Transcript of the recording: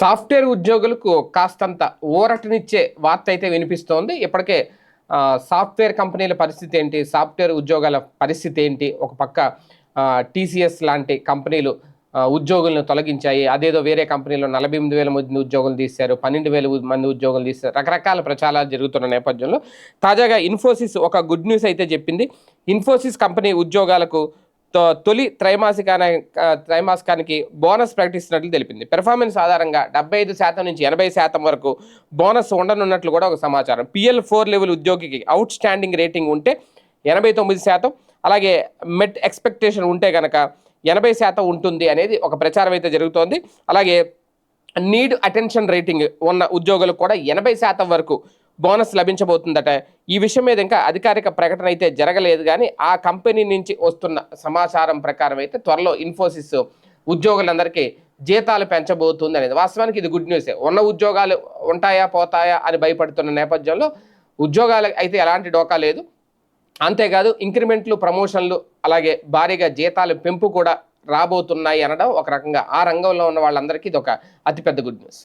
Software ఉద్యోగులకు కాస్తంత ఊరటనిచ్చే వార్త అయితే వినిపిస్తోంది. ఇప్పటికే సాఫ్ట్వేర్ కంపెనీల పరిస్థితి ఏంటి? సాఫ్ట్వేర్ ఉద్యోగాల పరిస్థితి ఏంటి? ఒక పక్క టీసీఎస్ లాంటి కంపెనీలు ఉద్యోగులను తొలగించాయి. అదేదో వేరే కంపెనీలో నలభై ఎనిమిది వేల మంది ఉద్యోగులు తీశారు పన్నెండు వేల మంది ఉద్యోగులు తీశారు. రకరకాల ప్రచారాలు జరుగుతున్న నేపథ్యంలో తాజాగా ఇన్ఫోసిస్ ఒక గుడ్ న్యూస్ అయితే చెప్పింది. ఇన్ఫోసిస్ కంపెనీ ఉద్యోగాలకు తొలి త్రైమాసికాన త్రైమాసికానికి బోనస్ ప్రకటిస్తున్నట్లు తెలిపింది. పెర్ఫార్మెన్స్ ఆధారంగా డెబ్బై ఐదు శాతం నుంచి ఎనభై శాతం వరకు బోనస్ ఉండనున్నట్లు కూడా ఒక సమాచారం. పిఎల్ ఫోర్ లెవెల్ ఉద్యోగికి అవుట్ స్టాండింగ్ రేటింగ్ ఉంటే ఎనభై తొమ్మిది శాతం. అలాగే మెట్ ఎక్స్పెక్టేషన్ ఉంటే కనుక ఎనభై శాతం ఉంటుంది అనేది ఒక ప్రచారం అయితే జరుగుతోంది. అలాగే నీడ్ అటెన్షన్ రేటింగ్ ఉన్న ఉద్యోగులకు కూడా ఎనభై శాతం వరకు బోనస్ లభించబోతుందట. ఈ విషయం మీద ఇంకా అధికారిక ప్రకటన అయితే జరగలేదు కానీ ఆ కంపెనీ నుంచి వస్తున్న సమాచారం ప్రకారం అయితే త్వరలో ఇన్ఫోసిస్ ఉద్యోగులందరికీ జీతాలు పెంచబోతుంది అనేది వాస్తవానికి ఇది గుడ్ న్యూసే. ఉన్న ఉద్యోగాలు ఉంటాయా పోతాయా అని భయపడుతున్న నేపథ్యంలో ఉద్యోగాలు అయితే ఎలాంటి డోకా లేదు. అంతేకాదు ఇంక్రిమెంట్లు ప్రమోషన్లు అలాగే భారీగా జీతాలు పెంపు కూడా రాబోతున్నాయి అనడం ఒక రకంగా ఆ రంగంలో ఉన్న వాళ్ళందరికీ ఇది ఒక అతిపెద్ద గుడ్ న్యూస్.